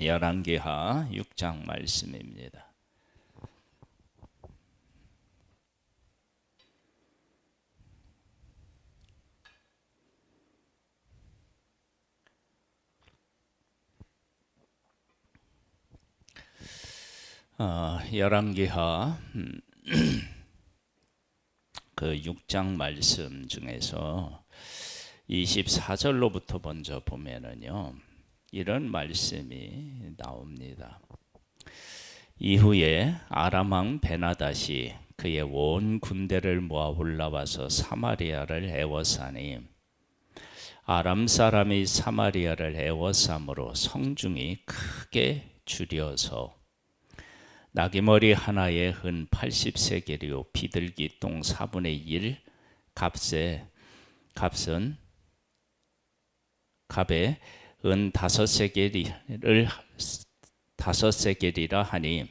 열왕기하 6장 말씀입니다. 어, 열왕기하 음, 그 6장 말씀 중에서 24절로부터 먼저 보면은요. 이런 말씀이 나옵니다. 이후에 아람 왕 베나다시 그의 온 군대를 모아 올라와서 사마리아를 애워싸니 아람 사람이 사마리아를 애워싸므로 성중이 크게 줄여서 나귀머리 하나에 흔 80세겔이요 비둘기 똥 4분의 1 값에 값은 값에 은 다섯 세겔을 다섯 세겔이라 하니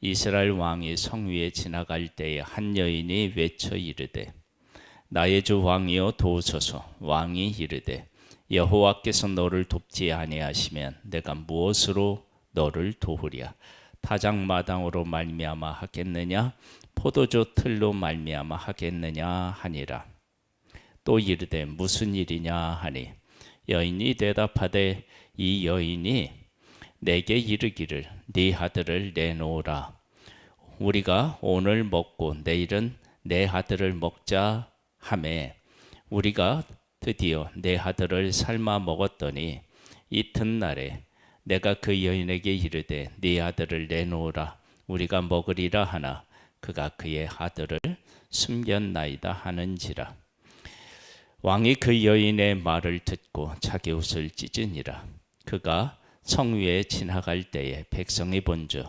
이스라엘 왕이 성 위에 지나갈 때에 한 여인이 외쳐 이르되 나의 주 왕이여 도우소서. 왕이 이르되 여호와께서 너를 돕지 아니하시면 내가 무엇으로 너를 도우랴? 타작 마당으로 말미암아 하겠느냐? 포도주 틀로 말미암아 하겠느냐 하니라. 또 이르되 무슨 일이냐 하니 여인이 대답하되 이 여인이 내게 이르기를 네 아들을 내놓으라. 우리가 오늘 먹고 내일은 내 아들을 먹자 하매 우리가 드디어 내 아들을 삶아 먹었더니 이튿날에 내가 그 여인에게 이르되 네 아들을 내놓으라. 우리가 먹으리라 하나 그가 그의 아들을 숨겼나이다 하는지라 왕이 그 여인의 말을 듣고 자기 옷을 찢으니라. 그가 성 위에 지나갈 때에 백성이 본즉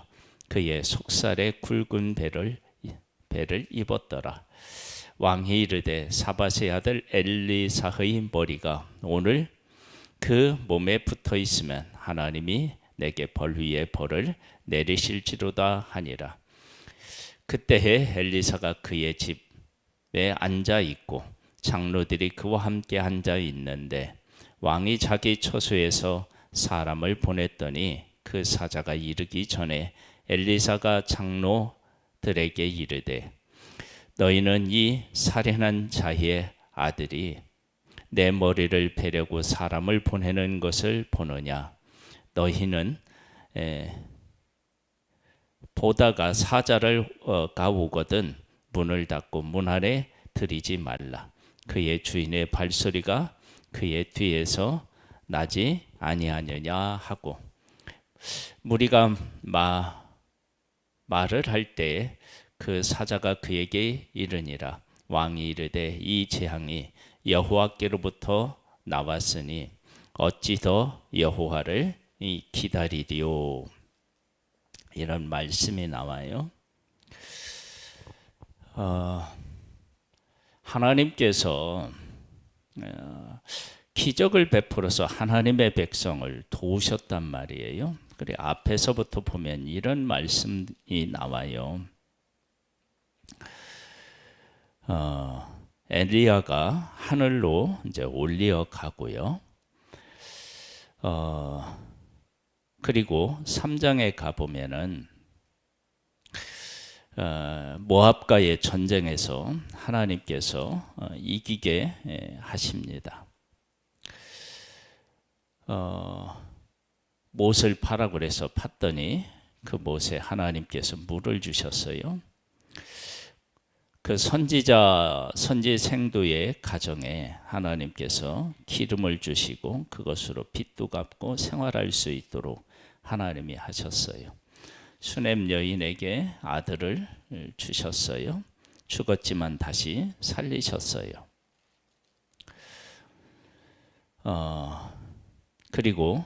그의 속살에 굵은 배를 배를 입었더라. 왕이 이르되 사바세 아들 엘리사의 머리가 오늘 그 몸에 붙어 있으면 하나님이 내게 벌 위에 벌을 내리실지로다 하니라. 그때에 엘리사가 그의 집에 앉아 있고 장로들이 그와 함께 앉아 있는데 왕이 자기 처소에서 사람을 보냈더니 그 사자가 이르기 전에 엘리사가 장로들에게 이르되 너희는 이 살인한 자의 아들이 내 머리를 베려고 사람을 보내는 것을 보느냐? 너희는 에, 보다가 사자를 어, 가오거든 문을 닫고 문 안에 들이지 말라 그의 주인의 발소리가 그의 뒤에서 나지 아니하느냐 하고 무리가 마, 말을 할 때 그 사자가 그에게 이르니라 왕이 이르되 이 재앙이 여호와께로부터 나왔으니 어찌 더 여호와를 기다리리요 이런 말씀이 나와요. 어, 하나님께서 어, 기적을 베풀어서 하나님의 백성을 도우셨단 말이에요. 그래 앞에서부터 보면 이런 말씀이 나와요. 어, 엘리야가 하늘로 이제 올리어 가고요. 어, 그리고 3장에 가 보면은 어, 모압과의 전쟁에서 하나님께서 어, 이기게 예, 하십니다. 어, 못을 파라 그래서 팠더니 그 못에 하나님께서 물을 주셨어요. 그 선지자 선지 생도의 가정에 하나님께서 기름을 주시고 그것으로 빚도 갚고 생활할 수 있도록 하나님이 하셨어요. 수넴 여인에게 아들을 주셨어요. 죽었지만 다시 살리셨어요. 어, 그리고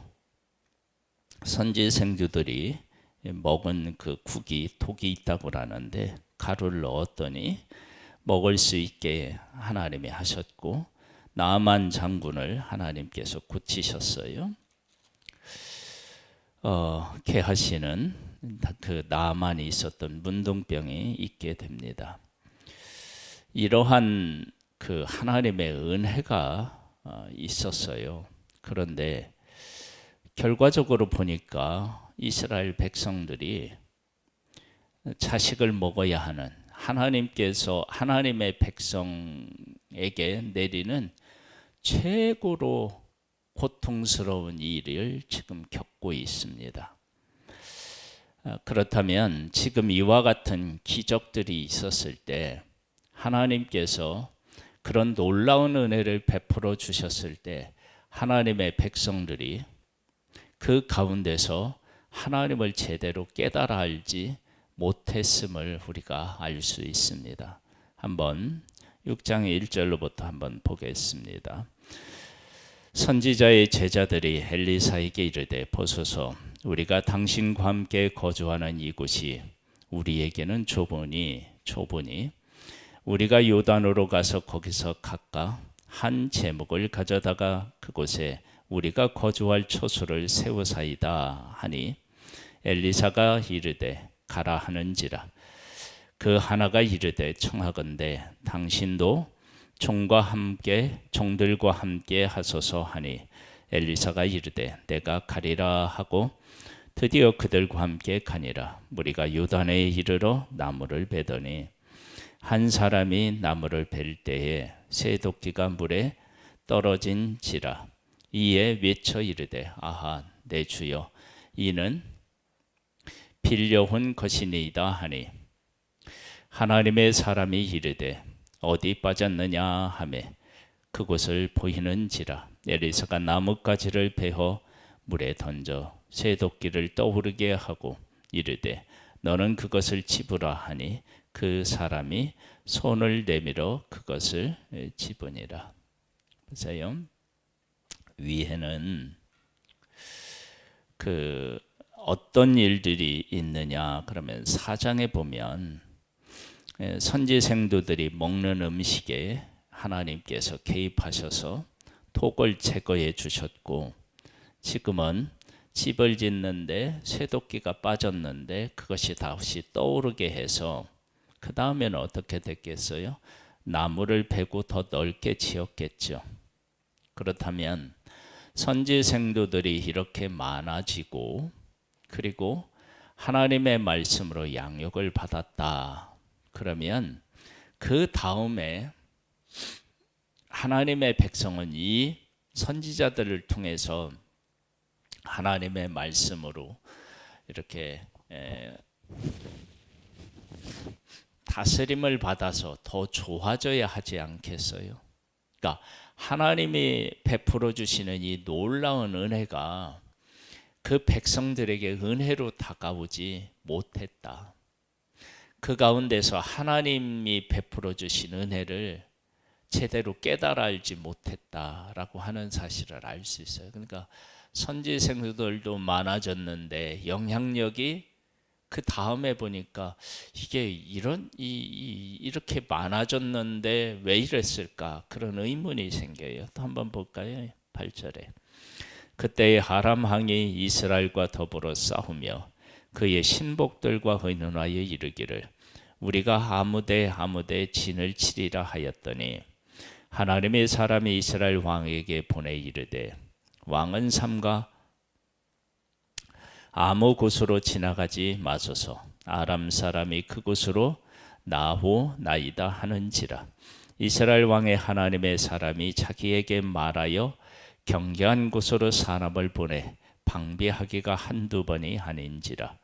선지 생주들이 먹은 그 국이 독이 있다고 하는데 가루를 넣었더니 먹을 수 있게 하나님이 하셨고 나만 장군을 하나님께서 고치셨어요. 어, 게하시는 그 나만이 있었던 문둥병이 있게 됩니다. 이러한 그 하나님의 은혜가 어, 있었어요. 그런데 결과적으로 보니까 이스라엘 백성들이 자식을 먹어야 하는 하나님께서 하나님의 백성에게 내리는 최고로 고통스러운 일을 지금 겪고 있습니다. 아, 그렇다면 지금 이와 같은 기적들이 있었을 때 하나님께서 그런 놀라운 은혜를 베풀어 주셨을 때 하나님의 백성들이 그 가운데서 하나님을 제대로 깨달아 알지 못했음을 우리가 알 수 있습니다. 한번 6장 1절로부터 한번 보겠습니다. 선지자의 제자들이 엘리사에게 이르되 보소서 우리가 당신과 함께 거주하는 이곳이 우리에게는 좁으니 좁으니 우리가 요단으로 가서 거기서 각각 한 제목을 가져다가 그곳에 우리가 거주할 처소를 세우사이다 하니 엘리사가 이르되 가라 하는지라. 그 하나가 이르되 청하건대 당신도 종과 함께 종들과 함께 하소서 하니 엘리사가 이르되 내가 가리라 하고 드디어 그들과 함께 가니라. 무리가 요단에 이르러 나무를 베더니 한 사람이 나무를 벨 때에 새 도끼가 물에 떨어진지라. 이에 외쳐 이르되 아하 내 주여 이는 빌려온 것이니이다 하니 하나님의 사람이 이르되 어디 빠졌느냐 하매 그곳을 보이는지라. 에리사가 나뭇가지를 베어 물에 던져 새도끼를 떠오르게 하고 이르되 너는 그것을 집으라 하니 그 사람이 손을 내밀어 그것을 집으니라. 보세요. 위에는 그 어떤 일들이 있느냐? 그러면 사장에 보면 예, 선지 생도들이 먹는 음식에 하나님께서 개입하셔서 독을 제거해 주셨고 지금은 집을 짓는데 쇠도끼가 빠졌는데 그것이 다시 떠오르게 해서 그 다음에는 어떻게 됐겠어요? 나무를 베고 더 넓게 지었겠죠. 그렇다면 선지 생도들이 이렇게 많아지고 그리고 하나님의 말씀으로 양육을 받았다. 그러면 그 다음에 하나님의 백성은 이 선지자들을 통해서 하나님의 말씀으로 이렇게 다스림을 받아서 더 좋아져야 하지 않겠어요? 그러니까 하나님이 베풀어 주시는 이 놀라운 은혜가 그 백성들에게 은혜로 다가오지 못했다. 그 가운데서 하나님이 베풀어 주신 은혜를 제대로 깨달아 알지 못했다라고 하는 사실을 알 수 있어요. 그러니까 선지 생들도 많아졌는데 영향력이 그 다음에 보니까 이게 이런 이, 이, 이렇게 많아졌는데 왜 이랬을까 그런 의문이 생겨요. 또 한번 볼까요? 8절에 그때의 하람 왕이 이스라엘과 더불어 싸우며 그의 신복들과 의논하여 이르기를 우리가 아무데 아무데 진을 치리라 하였더니 하나님의 사람이 이스라엘 왕에게 보내 이르되 왕은 삼가 아무 곳으로 지나가지 마소서. 아람 사람이 그곳으로 나호 나이다 하는지라. 이스라엘 왕의 하나님의 사람이 자기에게 말하여 경계한 곳으로 사람을 보내 방비하기가 한두 번이 아닌지라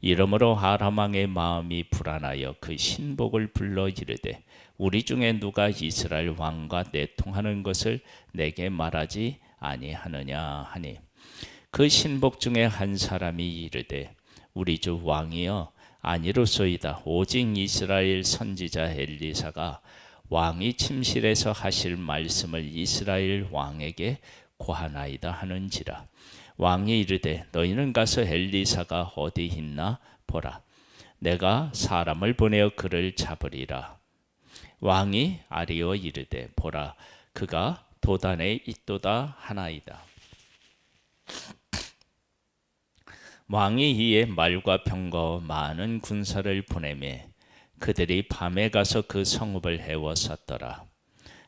이러므로 아람 왕의 마음이 불안하여 그 신복을 불러 이르되 우리 중에 누가 이스라엘 왕과 내통하는 것을 내게 말하지 아니하느냐 하니? 그 신복 중에 한 사람이 이르되 우리 주 왕이여 아니로소이다. 오직 이스라엘 선지자 엘리사가 왕이 침실에서 하실 말씀을 이스라엘 왕에게 고하나이다 하는지라 왕이 이르되 너희는 가서 엘리사가 어디 있나 보라. 내가 사람을 보내어 그를 잡으리라. 왕이 아리오 이르되 보라 그가 도단에 있도다 하나이다. 왕이 이에 말과 병과 많은 군사를 보내매 그들이 밤에 가서 그 성읍을 해워쌌더라.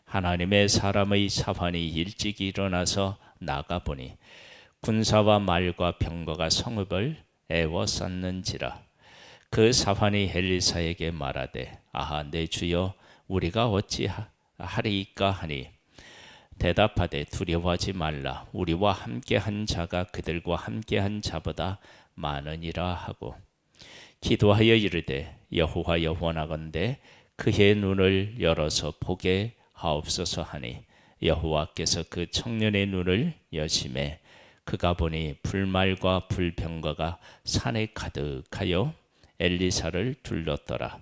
하나님의 사람의 사환이 일찍 일어나서 나가 보니 군사와 말과 병거가 성읍을 애워쌌는지라. 그 사환이 엘리사에게 말하되 아하 내 주여 우리가 어찌 하리이까 하니? 대답하되 두려워하지 말라. 우리와 함께한 자가 그들과 함께한 자보다 많으니라 하고. 기도하여 이르되 여호와여 원하건대 그의 눈을 열어서 보게 하옵소서 하니 여호와께서 그 청년의 눈을 여심해 그가 보니 불말과 불병거가 산에 가득하여 엘리사를 둘렀더라.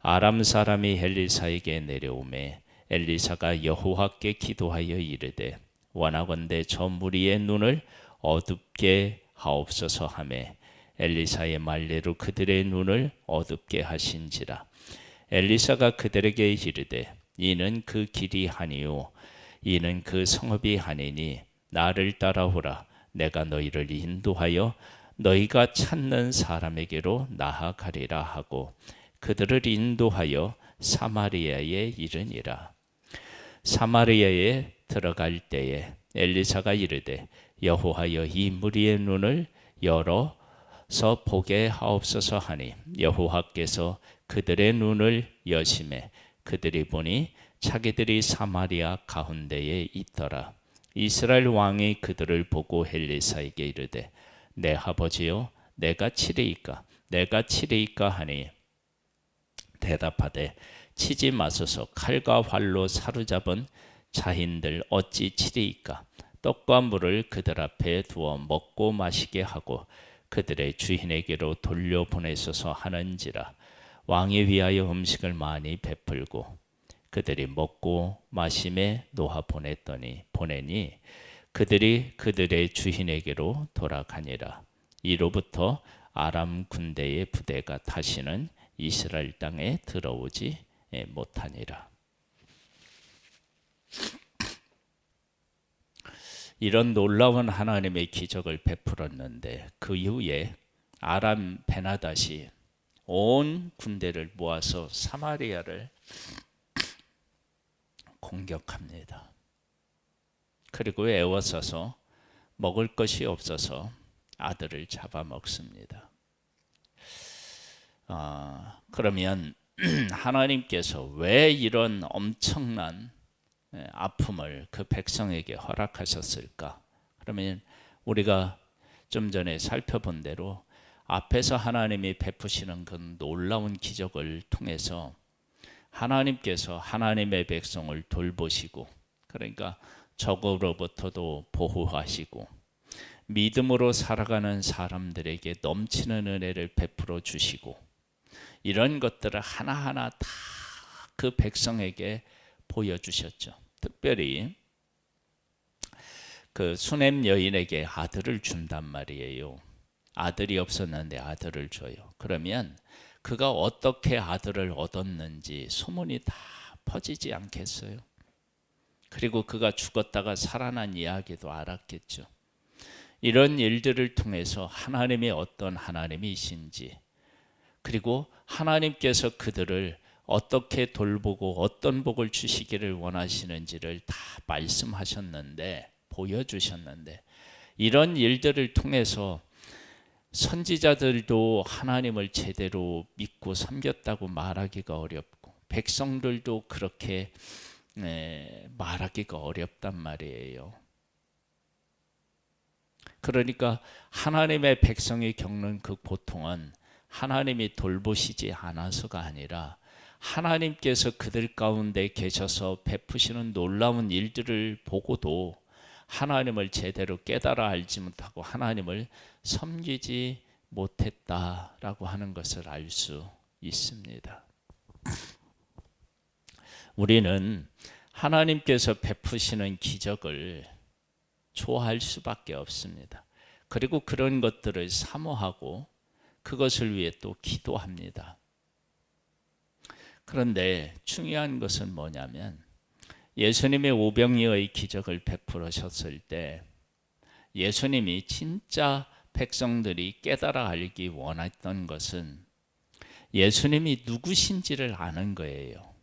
아람 사람이 엘리사에게 내려오매 엘리사가 여호와께 기도하여 이르되 원하건대 저 무리의 눈을 어둡게 하옵소서 하매 엘리사의 말대로 그들의 눈을 어둡게 하신지라. 엘리사가 그들에게 이르되 이는 그 길이 하니요 이는 그 성읍이 하니니 나를 따라오라 내가 너희를 인도하여 너희가 찾는 사람에게로 나아가리라 하고 그들을 인도하여 사마리아에 이르니라. 사마리아에 들어갈 때에 엘리사가 이르되 여호하여 이 무리의 눈을 열어서 보게 하옵소서 하니 여호와께서 그들의 눈을 여심해 그들이 보니 자기들이 사마리아 가운데에 있더라 이스라엘 왕이 그들을 보고 헬리사에게 이르되 내 아버지여 내가 치리이까? 내가 치리이까 하니? 대답하되 치지 마소서. 칼과 활로 사로잡은 자인들 어찌 치리이까? 떡과 물을 그들 앞에 두어 먹고 마시게 하고 그들의 주인에게로 돌려보내소서 하는지라. 왕이 위하여 음식을 많이 베풀고 그들이 먹고 마심에 놓아 보냈더니 보내니 그들이 그들의 주인에게로 돌아가니라 이로부터 아람 군대의 부대가 다시는 이스라엘 땅에 들어오지 못하니라. 이런 놀라운 하나님의 기적을 베풀었는데 그 이후에 아람 베나다시 온 군대를 모아서 사마리아를 공격합니다. 그리고 애워싸서 먹을 것이 없어서 아들을 잡아먹습니다. 아, 그러면 하나님께서 왜 이런 엄청난 예, 아픔을 그 백성에게 허락하셨을까? 그러면 우리가 좀 전에 살펴본 대로 앞에서 하나님이 베푸시는 그 놀라운 기적을 통해서 하나님께서 하나님의 백성을 돌보시고 그러니까 적으로부터도 보호하시고 믿음으로 살아가는 사람들에게 넘치는 은혜를 베풀어 주시고 이런 것들을 하나하나 다 그 백성에게 보여주셨죠. 특별히 그 수냄 여인에게 아들을 준단 말이에요. 아들이 없었는데 아들을 줘요. 그러면 그가 어떻게 아들을 얻었는지 소문이 다 퍼지지 않겠어요? 그리고 그가 죽었다가 살아난 이야기도 알았겠죠. 이런 일들을 통해서 하나님이 어떤 하나님이신지 그리고 하나님께서 그들을 어떻게 돌보고 어떤 복을 주시기를 원하시는지를 다 말씀하셨는데 보여주셨는데 이런 일들을 통해서 선지자들도 하나님을 제대로 믿고 섬겼다고 말하기가 어렵고 백성들도 그렇게 말하기가 어렵단 말이에요. 그러니까 하나님의 백성이 겪는 그 고통은 하나님이 돌보시지 않아서가 아니라 하나님께서 그들 가운데 계셔서 베푸시는 놀라운 일들을 보고도 하나님을 제대로 깨달아 알지 못하고 하나님을 섬기지 못했다라고 하는 것을 알 수 있습니다. 우리는 하나님께서 베푸시는 기적을 좋아할 수밖에 없습니다. 그리고 그런 것들을 사모하고 그것을 위해 또 기도합니다. 그런데 중요한 것은 뭐냐면 예수님의 오병이의 기적을 베풀으셨을 때 예수님이 진짜 백성들이 깨달아 알기 원했던 것은 예수님이 누구신지를 아는 거예요.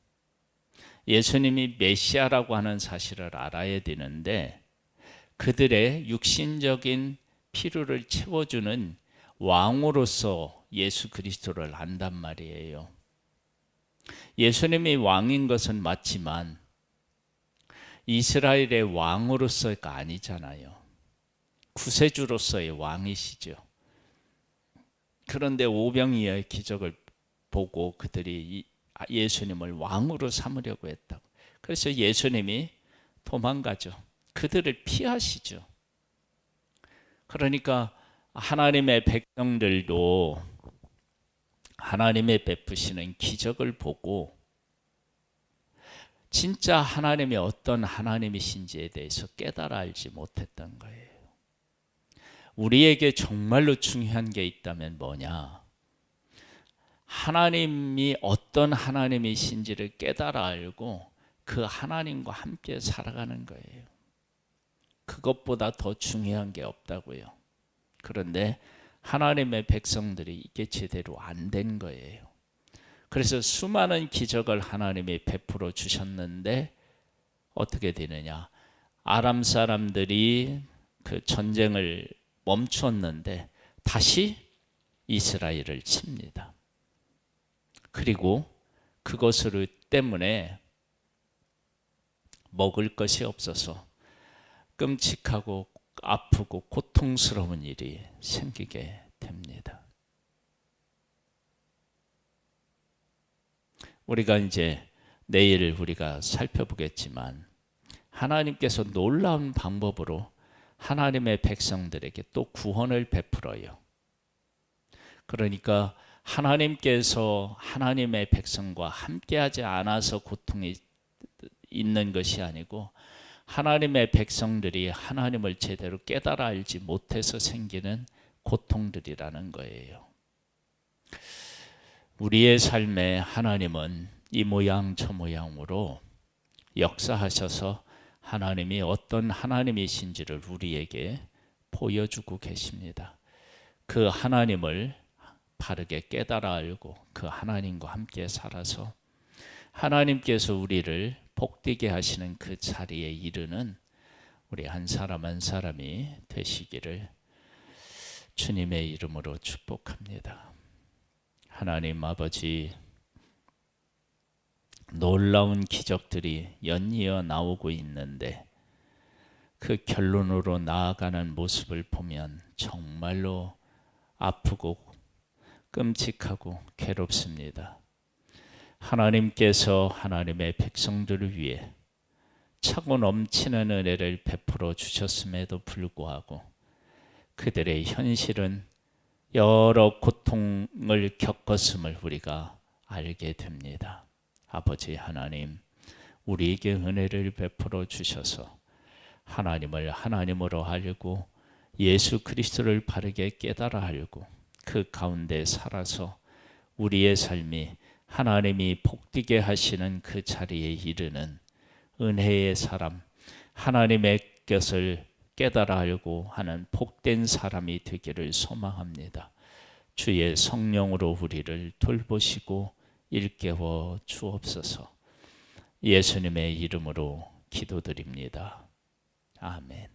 예수님이 메시아라고 하는 사실을 알아야 되는데 그들의 육신적인 필요를 채워주는 왕으로서 예수 그리스도를 안단 말이에요. 예수님이 왕인 것은 맞지만 이스라엘의 왕으로서가 아니잖아요. 구세주로서의 왕이시죠. 그런데 오병이어의 기적을 보고 그들이 예수님을 왕으로 삼으려고 했다고. 그래서 예수님이 도망가죠. 그들을 피하시죠. 그러니까 하나님의 백성들도 하나님의 베푸시는 기적을 보고 진짜 하나님이 어떤 하나님이신지에 대해서 깨달아 알지 못했던 거예요. 우리에게 정말로 중요한 게 있다면 뭐냐? 하나님이 어떤 하나님이신지를 깨달아 알고 그 하나님과 함께 살아가는 거예요. 그것보다 더 중요한 게 없다고요. 그런데 하나님의 백성들이 이게 제대로 안 된 거예요. 그래서 수많은 기적을 하나님이 베풀어 주셨는데 어떻게 되느냐? 아람 사람들이 그 전쟁을 멈췄는데 다시 이스라엘을 칩니다. 그리고 그것으로 때문에 먹을 것이 없어서 끔찍하고 아프고 고통스러운 일이 생기게 됩니다. 우리가 이제 내일 우리가 살펴보겠지만 하나님께서 놀라운 방법으로 하나님의 백성들에게 또 구원을 베풀어요. 그러니까 하나님께서 하나님의 백성과 함께하지 않아서 고통이 있는 것이 아니고 하나님의 백성들이 하나님을 제대로 깨달아 알지 못해서 생기는 고통들이라는 거예요. 우리의 삶에 하나님은 이 모양 저 모양으로 역사하셔서 하나님이 어떤 하나님이신지를 우리에게 보여주고 계십니다. 그 하나님을 바르게 깨달아 알고 그 하나님과 함께 살아서 하나님께서 우리를 복되게 하시는 그 자리에 이르는 우리 한 사람 한 사람이 되시기를 주님의 이름으로 축복합니다. 하나님 아버지 놀라운 기적들이 연이어 나오고 있는데 그 결론으로 나아가는 모습을 보면 정말로 아프고 끔찍하고 괴롭습니다. 하나님께서 하나님의 백성들을 위해 차고 넘치는 은혜를 베풀어 주셨음에도 불구하고 그들의 현실은 여러 고통을 겪었음을 우리가 알게 됩니다. 아버지 하나님, 우리에게 은혜를 베풀어 주셔서 하나님을 하나님으로 알고 예수 그리스도를 바르게 깨달아 알고 그 가운데 살아서 우리의 삶이 하나님이 복되게 하시는 그 자리에 이르는 은혜의 사람, 하나님의 것을 깨달아 알고 하는 복된 사람이 되기를 소망합니다. 주의 성령으로 우리를 돌보시고 일깨워 주옵소서. 예수님의 이름으로 기도드립니다. 아멘.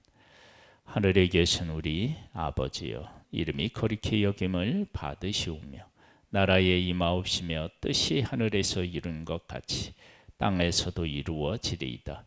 하늘에 계신 우리 아버지여 이름이 거룩히 여김을 받으시오며 나라의 임하옵시며 뜻이 하늘에서 이룬 것 같이 땅에서도 이루어지리이다.